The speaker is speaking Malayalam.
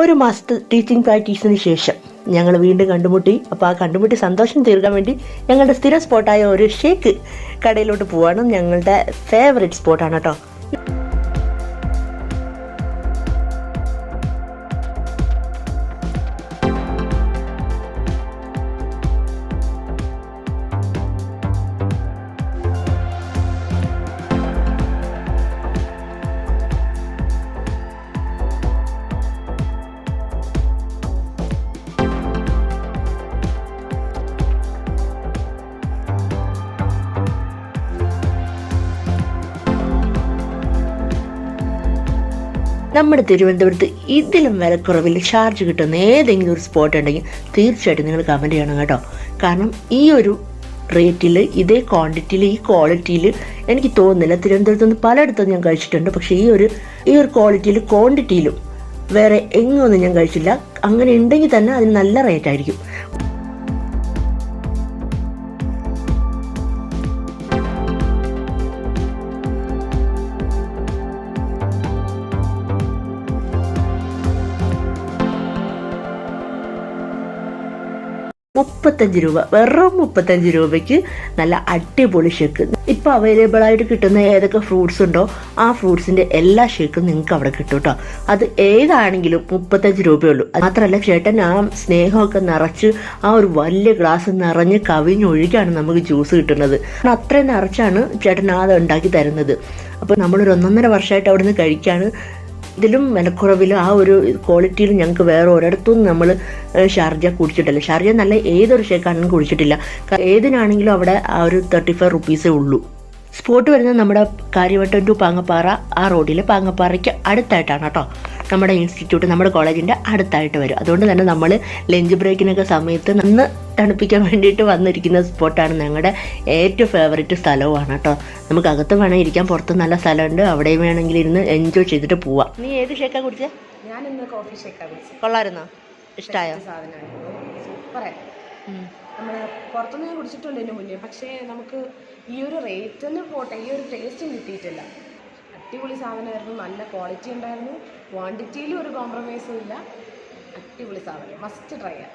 ഒരു മാസത്തെ ടീച്ചിങ് പ്രാക്ടീസിന് ശേഷം ഞങ്ങൾ വീണ്ടും കണ്ടുമുട്ടി. അപ്പോൾ ആ കണ്ടുമുട്ടി സന്തോഷം തീർക്കാൻ വേണ്ടി ഞങ്ങളുടെ സ്ഥിര സ്പോട്ടായ ഒരു ഷേക്ക് കടയിലോട്ട് പോവാണ് ഞങ്ങളുടെ ഫേവറേറ്റ് സ്പോട്ടാണ് കേട്ടോ. നമ്മുടെ തിരുവനന്തപുരത്ത് ഇതിലും വിലക്കുറവിൽ ചാർജ് കിട്ടുന്ന ഏതെങ്കിലും ഒരു സ്പോട്ട് ഉണ്ടെങ്കിൽ തീർച്ചയായിട്ടും നിങ്ങൾ കമന്റ് ചെയ്യണം കേട്ടോ. കാരണം ഈ ഒരു റേറ്റിൽ ഇതേ ക്വാണ്ടിറ്റിയിൽ ഈ ക്വാളിറ്റിയിൽ എനിക്ക് തോന്നുന്നില്ല. തിരുവനന്തപുരത്ത് നിന്ന് പലയിടത്തും ഞാൻ കഴിച്ചിട്ടുണ്ട്. പക്ഷേ ഈ ഒരു ഈ ഒരു ക്വാളിറ്റിയിൽ ക്വാണ്ടിറ്റിയിലും വേറെ എങ്ങൊന്നും ഞാൻ കഴിച്ചില്ല. അങ്ങനെ ഉണ്ടെങ്കിൽ തന്നെ അതിന് നല്ല റേറ്റ് ആയിരിക്കും. മുപ്പത്തഞ്ച് രൂപ വെറും മുപ്പത്തഞ്ച് രൂപയ്ക്ക് നല്ല അടിപൊളി ഷേക്ക് ഇപ്പൊ അവൈലബിൾ ആയിട്ട് കിട്ടുന്ന ഏതൊക്കെ ഫ്രൂട്ട്സ് ഉണ്ടോ ആ ഫ്രൂട്ട്സിന്റെ എല്ലാ ഷേക്കും നിങ്ങൾക്ക് അവിടെ കിട്ടും കേട്ടോ അത് ഏതാണെങ്കിലും മുപ്പത്തഞ്ച് രൂപയുള്ളൂ മാത്രമല്ല ചേട്ടൻ ആ സ്നേഹമൊക്കെ നിറച്ച് ആ ഒരു വലിയ ഗ്ലാസ് നിറഞ്ഞ് കവിഞ്ഞൊഴുകിയാണ് നമുക്ക് ജ്യൂസ് കിട്ടുന്നത്. അത്രയും നിറച്ചാണ് ചേട്ടൻ അത് ഉണ്ടാക്കി തരുന്നത്. അപ്പോൾ നമ്മളൊരു ഒന്നൊന്നര വർഷമായിട്ട് അവിടെ നിന്ന് കഴിക്കാണ്. ഇതിലും വിലക്കുറവിലും ആ ഒരു ക്വാളിറ്റിയിൽ ഞങ്ങൾക്ക് വേറെ ഒരിടത്തും നമ്മൾ ഷാർജ കുടിച്ചിട്ടില്ല. ഷാർജ നല്ല ഏതൊരു ഷേക്കാണെങ്കിലും കുടിച്ചിട്ടില്ല. ഏതിനാണെങ്കിലും അവിടെ ആ ഒരു തേർട്ടി ഫൈവ് റുപ്പീസേ ഉള്ളൂ. സ്പോട്ട് വരുന്നത് നമ്മുടെ കാര്യവട്ടം ടു പാങ്ങപ്പാറ ആ റോഡിൽ പാങ്ങപ്പാറയ്ക്ക് അടുത്തായിട്ടാണ് കേട്ടോ. നമ്മുടെ ഇൻസ്റ്റിറ്റ്യൂട്ട് നമ്മുടെ കോളേജിന്റെ അടുത്തായിട്ട് വരും. അതുകൊണ്ട് തന്നെ നമ്മൾ ലഞ്ച് ബ്രേക്കിനൊക്കെ സമയത്ത് നിന്ന് തണുപ്പിക്കാൻ വേണ്ടിയിട്ട് വന്നിരിക്കുന്ന സ്പോട്ടാണ് ഞങ്ങളുടെ ഏറ്റവും ഫേവറേറ്റ് സ്ഥലവുമാണ് കേട്ടോ. നമുക്ക് അകത്ത് വേണം ഇരിക്കാൻ പുറത്ത് നല്ല സ്ഥലമുണ്ട്. അവിടെയും വേണമെങ്കിൽ ഇരുന്ന് എൻജോയ് ചെയ്തിട്ട് പോവാം. നീ ഏത് ഷേക്കാ കുടിച്ചേ? ഞാൻ ഇന്ന് കോഫി ഷേക്കാണ് കുടിച്ചത് കൊള്ളായിരുന്നോ ഇഷ്ടമായോ നമ്മൾ പുറത്തുനിന്ന് കുടിച്ചിട്ടുണ്ട് ഇതിന് മുന്നേ. പക്ഷേ നമുക്ക് ഈ ഒരു റേറ്റിന് പോട്ടെ ഈ ഒരു ടേസ്റ്റും കിട്ടിയിട്ടില്ല. അടിപൊളി സാധനമായിരുന്നു. നല്ല ക്വാളിറ്റി ഉണ്ടായിരുന്നു. ക്വാണ്ടിറ്റിയിലും ഒരു കോംപ്രമൈസും ഇല്ല. അടിപൊളി സാധനം. മസ്റ്റ് ട്രൈ ചെയ്യാം